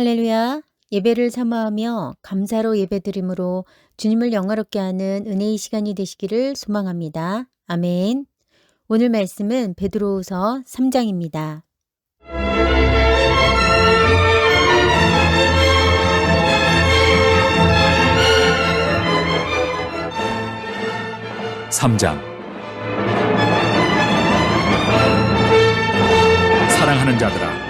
할렐루야. 예배를 사모하며 감사로 예배드림으로 주님을 영화롭게 하는 은혜의 시간이 되시기를 소망합니다. 아멘. 오늘 말씀은 베드로후서 3장입니다. 삼장 사랑하는 자들아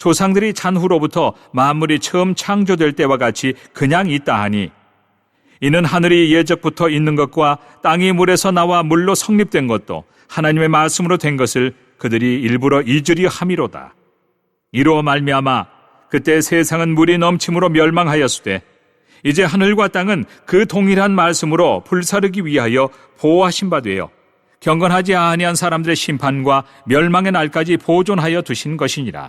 조상들이 잔후로부터 만물이 처음 창조될 때와 같이 그냥 있다 하니 이는 하늘이 예적부터 있는 것과 땅이 물에서 나와 물로 성립된 것도 하나님의 말씀으로 된 것을 그들이 일부러 잊으려 함이로다. 이로 말미암아 그때 세상은 물이 넘침으로 멸망하였으되 이제 하늘과 땅은 그 동일한 말씀으로 불사르기 위하여 보호하신 바 되어 경건하지 아니한 사람들의 심판과 멸망의 날까지 보존하여 두신 것이니라.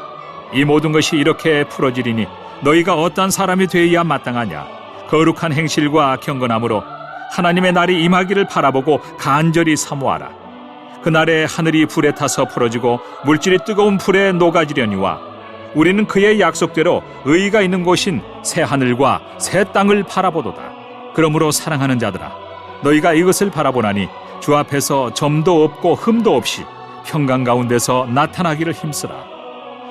이 모든 것이 이렇게 풀어지리니 너희가 어떠한 사람이 되어야 마땅하냐? 거룩한 행실과 경건함으로 하나님의 날이 임하기를 바라보고 간절히 사모하라. 그날에 하늘이 불에 타서 풀어지고 물질이 뜨거운 불에 녹아지려니와 우리는 그의 약속대로 의가 있는 곳인 새 하늘과 새 땅을 바라보도다. 그러므로 사랑하는 자들아, 너희가 이것을 바라보나니 주 앞에서 점도 없고 흠도 없이 평강 가운데서 나타나기를 힘쓰라.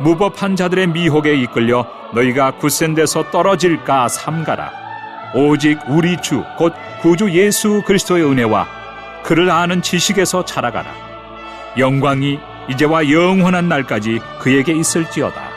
무법한 자들의 미혹에 이끌려 너희가 굳센 데서 떨어질까 삼가라. 오직 우리 주 곧 구주 예수 그리스도의 은혜와 그를 아는 지식에서 자라가라. 영광이 이제와 영원한 날까지 그에게 있을지어다.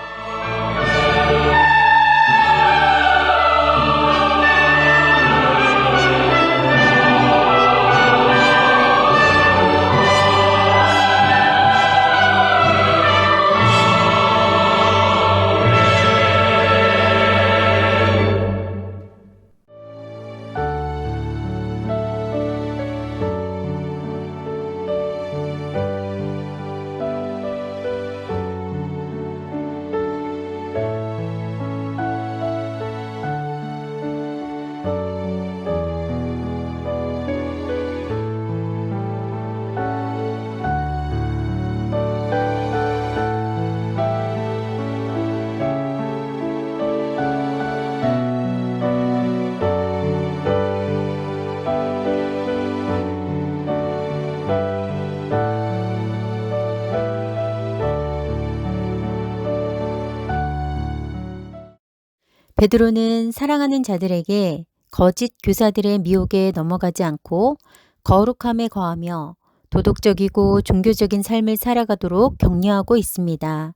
베드로는 사랑하는 자들에게 거짓 교사들의 미혹에 넘어가지 않고 거룩함에 거하며 도덕적이고 종교적인 삶을 살아가도록 격려하고 있습니다.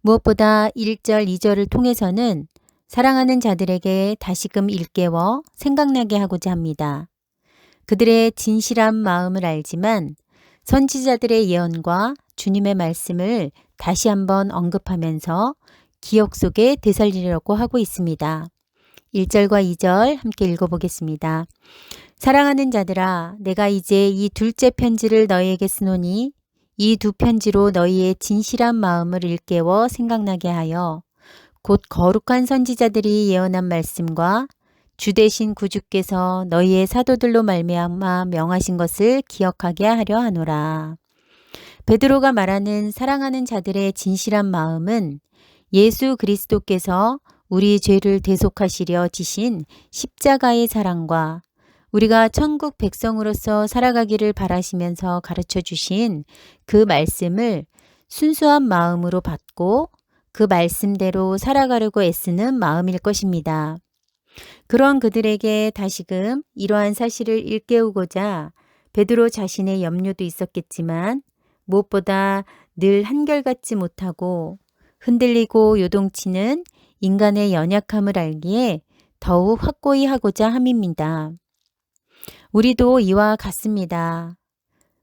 무엇보다 1절, 2절을 통해서는 사랑하는 자들에게 다시금 일깨워 생각나게 하고자 합니다. 그들의 진실한 마음을 알지만 선지자들의 예언과 주님의 말씀을 다시 한번 언급하면서 기억 속에 되살리려고 하고 있습니다. 1절과 2절 함께 읽어보겠습니다. 사랑하는 자들아 내가 이제 이 둘째 편지를 너희에게 쓰노니 이 두 편지로 너희의 진실한 마음을 일깨워 생각나게 하여 곧 거룩한 선지자들이 예언한 말씀과 주 대신 구주께서 너희의 사도들로 말미암아 명하신 것을 기억하게 하려 하노라. 베드로가 말하는 사랑하는 자들의 진실한 마음은 예수 그리스도께서 우리 죄를 대속하시려 지신 십자가의 사랑과 우리가 천국 백성으로서 살아가기를 바라시면서 가르쳐 주신 그 말씀을 순수한 마음으로 받고 그 말씀대로 살아가려고 애쓰는 마음일 것입니다. 그런 그들에게 다시금 이러한 사실을 일깨우고자 베드로 자신의 염려도 있었겠지만 무엇보다 늘 한결같지 못하고 흔들리고 요동치는 인간의 연약함을 알기에 더욱 확고히 하고자 함입니다. 우리도 이와 같습니다.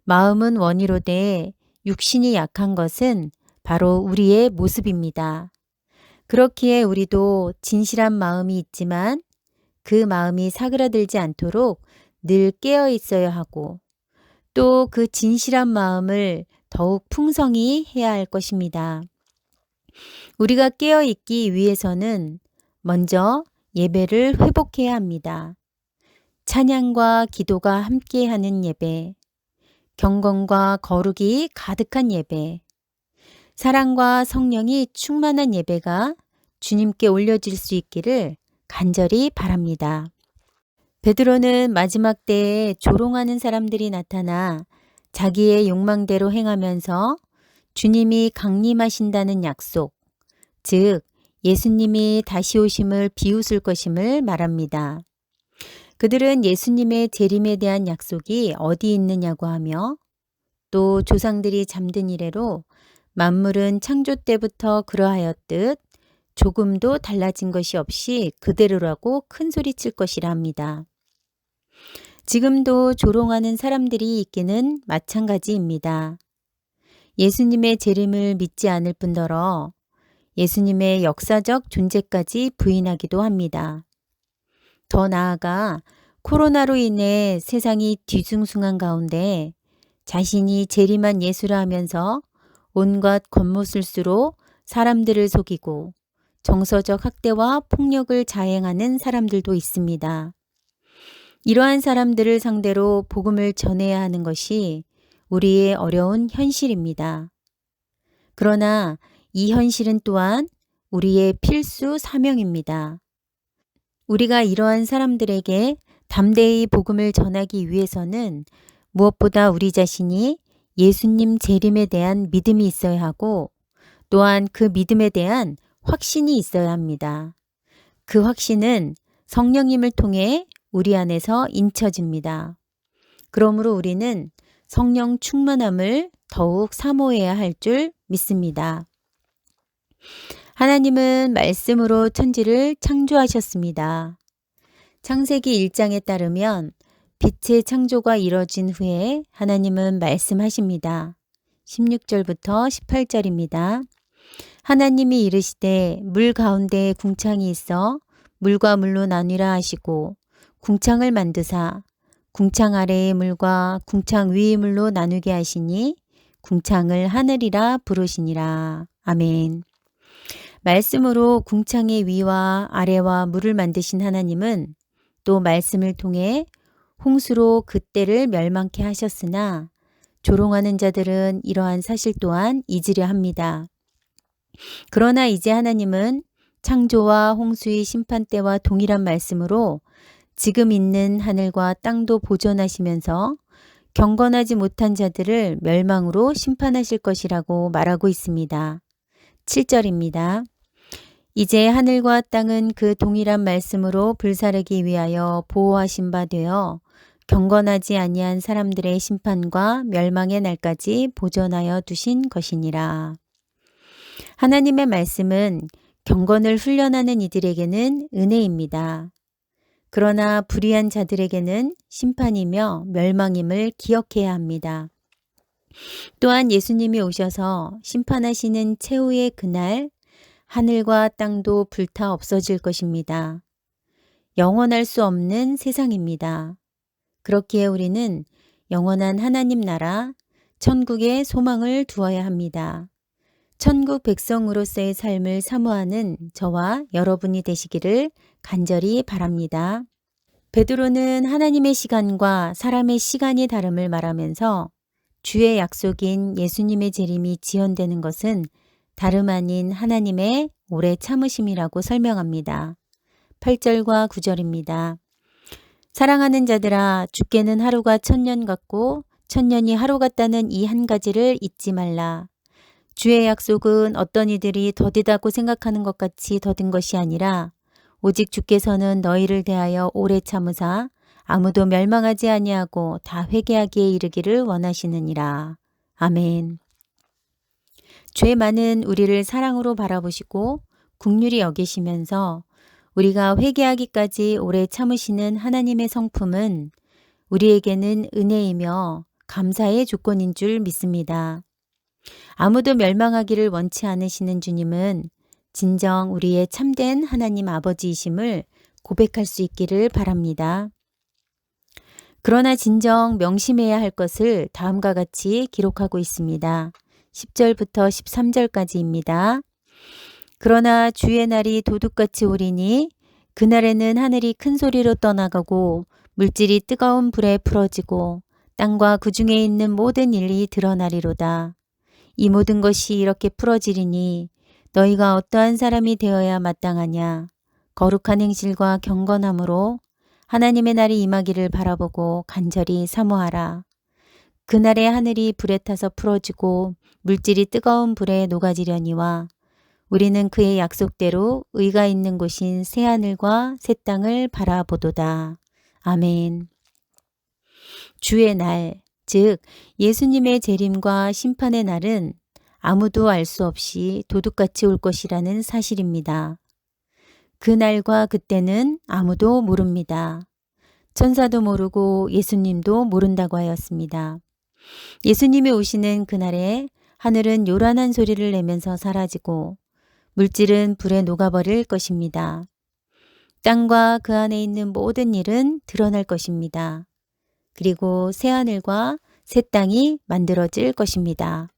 마음은 원이로되 육신이 약한 것은 바로 우리의 모습입니다. 그렇기에 우리도 진실한 마음이 있지만 그 마음이 사그라들지 않도록 늘 깨어 있어야 하고 또 그 진실한 마음을 더욱 풍성히 해야 할 것입니다. 우리가 깨어 있기 위해서는 먼저 예배를 회복해야 합니다. 찬양과 기도가 함께하는 예배, 경건과 거룩이 가득한 예배, 사랑과 성령이 충만한 예배가 주님께 올려질 수 있기를 간절히 바랍니다. 베드로는 마지막 때에 조롱하는 사람들이 나타나 자기의 욕망대로 행하면서 주님이 강림하신다는 약속, 즉 예수님이 다시 오심을 비웃을 것임을 말합니다. 그들은 예수님의 재림에 대한 약속이 어디 있느냐고 하며 또 조상들이 잠든 이래로 만물은 창조 때부터 그러하였듯 조금도 달라진 것이 없이 그대로라고 큰 소리칠 것이라 합니다. 지금도 조롱하는 사람들이 있기는 마찬가지입니다. 예수님의 재림을 믿지 않을 뿐더러 예수님의 역사적 존재까지 부인하기도 합니다. 더 나아가 코로나로 인해 세상이 뒤숭숭한 가운데 자신이 재림한 예수라 하면서 온갖 겉모술수로 사람들을 속이고 정서적 학대와 폭력을 자행하는 사람들도 있습니다. 이러한 사람들을 상대로 복음을 전해야 하는 것이 우리의 어려운 현실입니다. 그러나 이 현실은 또한 우리의 필수 사명입니다. 우리가 이러한 사람들에게 담대히 복음을 전하기 위해서는 무엇보다 우리 자신이 예수님 재림에 대한 믿음이 있어야 하고 또한 그 믿음에 대한 확신이 있어야 합니다. 그 확신은 성령님을 통해 우리 안에서 인쳐집니다. 그러므로 우리는 성령 충만함을 더욱 사모해야 할 줄 믿습니다. 하나님은 말씀으로 천지를 창조하셨습니다. 창세기 1장에 따르면 빛의 창조가 이뤄진 후에 하나님은 말씀하십니다. 16절부터 18절입니다. 하나님이 이르시되 물 가운데 궁창이 있어 물과 물로 나뉘라 하시고 궁창을 만드사 궁창 아래의 물과 궁창 위의 물로 나누게 하시니 궁창을 하늘이라 부르시니라. 아멘. 말씀으로 궁창의 위와 아래와 물을 만드신 하나님은 또 말씀을 통해 홍수로 그때를 멸망케 하셨으나 조롱하는 자들은 이러한 사실 또한 잊으려 합니다. 그러나 이제 하나님은 창조와 홍수의 심판 때와 동일한 말씀으로 지금 있는 하늘과 땅도 보존하시면서 경건하지 못한 자들을 멸망으로 심판하실 것이라고 말하고 있습니다. 7절입니다. 이제 하늘과 땅은 그 동일한 말씀으로 불사르기 위하여 보호하신 바 되어 경건하지 아니한 사람들의 심판과 멸망의 날까지 보존하여 두신 것이니라. 하나님의 말씀은 경건을 훈련하는 이들에게는 은혜입니다. 그러나 불의한 자들에게는 심판이며 멸망임을 기억해야 합니다. 또한 예수님이 오셔서 심판하시는 최후의 그날 하늘과 땅도 불타 없어질 것입니다. 영원할 수 없는 세상입니다. 그렇기에 우리는 영원한 하나님 나라, 천국에 소망을 두어야 합니다. 천국 백성으로서의 삶을 사모하는 저와 여러분이 되시기를 간절히 바랍니다. 베드로는 하나님의 시간과 사람의 시간이 다름을 말하면서 주의 약속인 예수님의 재림이 지연되는 것은 다름 아닌 하나님의 오래 참으심이라고 설명합니다. 8절과 9절입니다. 사랑하는 자들아 죽게는 하루가 천년 같고 천년이 하루 같다는 이 한 가지를 잊지 말라. 주의 약속은 어떤 이들이 더디다고 생각하는 것 같이 더딘 것이 아니라 오직 주께서는 너희를 대하여 오래 참으사 아무도 멸망하지 아니하고 다 회개하기에 이르기를 원하시느니라. 아멘. 죄 많은 우리를 사랑으로 바라보시고 국률이 여기시면서 우리가 회개하기까지 오래 참으시는 하나님의 성품은 우리에게는 은혜이며 감사의 조건인 줄 믿습니다. 아무도 멸망하기를 원치 않으시는 주님은 진정 우리의 참된 하나님 아버지이심을 고백할 수 있기를 바랍니다. 그러나 진정 명심해야 할 것을 다음과 같이 기록하고 있습니다. 10절부터 13절까지입니다. 그러나 주의 날이 도둑같이 오리니 그날에는 하늘이 큰 소리로 떠나가고 물질이 뜨거운 불에 풀어지고 땅과 그 중에 있는 모든 일이 드러나리로다. 이 모든 것이 이렇게 풀어지리니 너희가 어떠한 사람이 되어야 마땅하냐. 거룩한 행실과 경건함으로 하나님의 날이 임하기를 바라보고 간절히 사모하라. 그날의 하늘이 불에 타서 풀어지고 물질이 뜨거운 불에 녹아지려니와 우리는 그의 약속대로 의가 있는 곳인 새하늘과 새 땅을 바라보도다. 아멘. 주의 날, 즉 예수님의 재림과 심판의 날은 아무도 알 수 없이 도둑같이 올 것이라는 사실입니다. 그 날과 그때는 아무도 모릅니다. 천사도 모르고 예수님도 모른다고 하였습니다. 예수님이 오시는 그날에 하늘은 요란한 소리를 내면서 사라지고 물질은 불에 녹아버릴 것입니다. 땅과 그 안에 있는 모든 일은 드러날 것입니다. 그리고 새하늘과 새 땅이 만들어질 것입니다.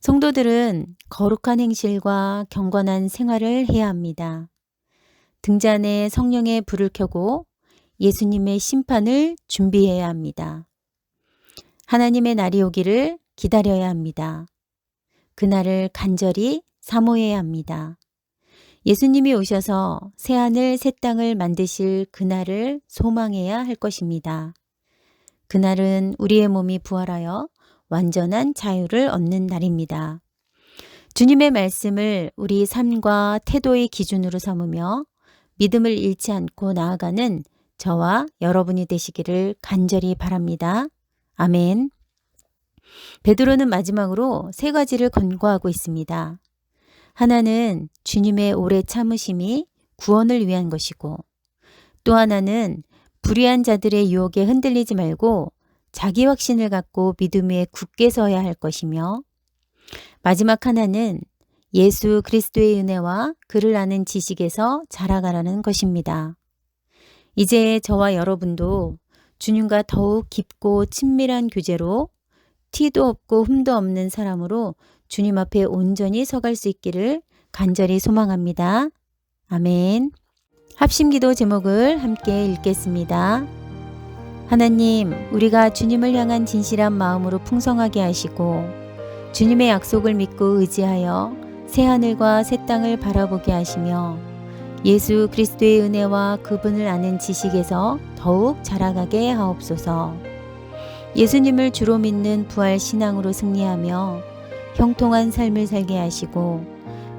성도들은 거룩한 행실과 경건한 생활을 해야 합니다. 등잔에 성령의 불을 켜고 예수님의 심판을 준비해야 합니다. 하나님의 날이 오기를 기다려야 합니다. 그날을 간절히 사모해야 합니다. 예수님이 오셔서 새하늘 새 땅을 만드실 그날을 소망해야 할 것입니다. 그날은 우리의 몸이 부활하여 완전한 자유를 얻는 날입니다. 주님의 말씀을 우리 삶과 태도의 기준으로 삼으며 믿음을 잃지 않고 나아가는 저와 여러분이 되시기를 간절히 바랍니다. 아멘. 베드로는 마지막으로 세 가지를 권고하고 있습니다. 하나는 주님의 오래 참으심이 구원을 위한 것이고 또 하나는 불의한 자들의 유혹에 흔들리지 말고 자기 확신을 갖고 믿음 위에 굳게 서야 할 것이며 마지막 하나는 예수 그리스도의 은혜와 그를 아는 지식에서 자라가라는 것입니다. 이제 저와 여러분도 주님과 더욱 깊고 친밀한 교제로 티도 없고 흠도 없는 사람으로 주님 앞에 온전히 서갈 수 있기를 간절히 소망합니다. 아멘. 합심기도 제목을 함께 읽겠습니다. 하나님, 우리가 주님을 향한 진실한 마음으로 풍성하게 하시고 주님의 약속을 믿고 의지하여 새 하늘과 새 땅을 바라보게 하시며 예수 그리스도의 은혜와 그분을 아는 지식에서 더욱 자라가게 하옵소서. 예수님을 주로 믿는 부활 신앙으로 승리하며 형통한 삶을 살게 하시고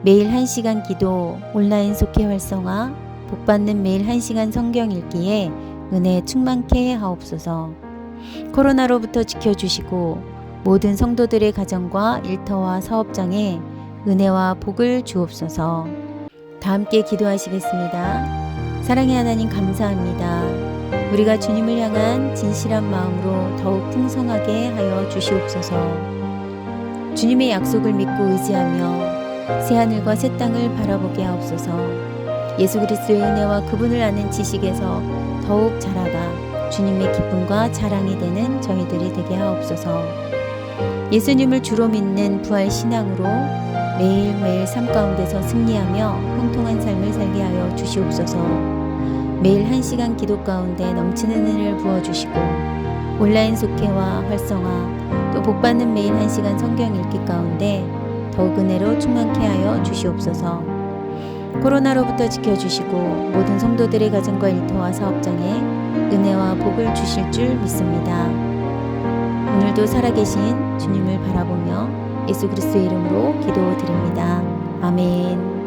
매일 1시간 기도, 온라인 속회 활성화, 복받는 매일 1시간 성경 읽기에 은혜 충만케 하옵소서. 코로나로부터 지켜주시고 모든 성도들의 가정과 일터와 사업장에 은혜와 복을 주옵소서. 다 함께 기도하시겠습니다. 사랑의 하나님 감사합니다. 우리가 주님을 향한 진실한 마음으로 더욱 풍성하게 하여 주시옵소서. 주님의 약속을 믿고 의지하며 새하늘과 새 땅을 바라보게 하옵소서. 예수 그리스도의 은혜와 그분을 아는 지식에서 더욱 자라가 주님의 기쁨과 자랑이 되는 저희들이 되게 하옵소서. 예수님을 주로 믿는 부활 신앙으로 매일매일 삶 가운데서 승리하며 형통한 삶을 살게 하여 주시옵소서. 매일 한 시간 기도 가운데 넘치는 은혜를 부어 주시고 온라인 속회와 활성화 또 복받는 매일 한 시간 성경 읽기 가운데 더욱 은혜로 충만케 하여 주시옵소서. 코로나로부터 지켜주시고 모든 성도들의 가정과 일터와 사업장에 은혜와 복을 주실 줄 믿습니다. 오늘도 살아계신 주님을 바라보며 예수 그리스도의 이름으로 기도드립니다. 아멘.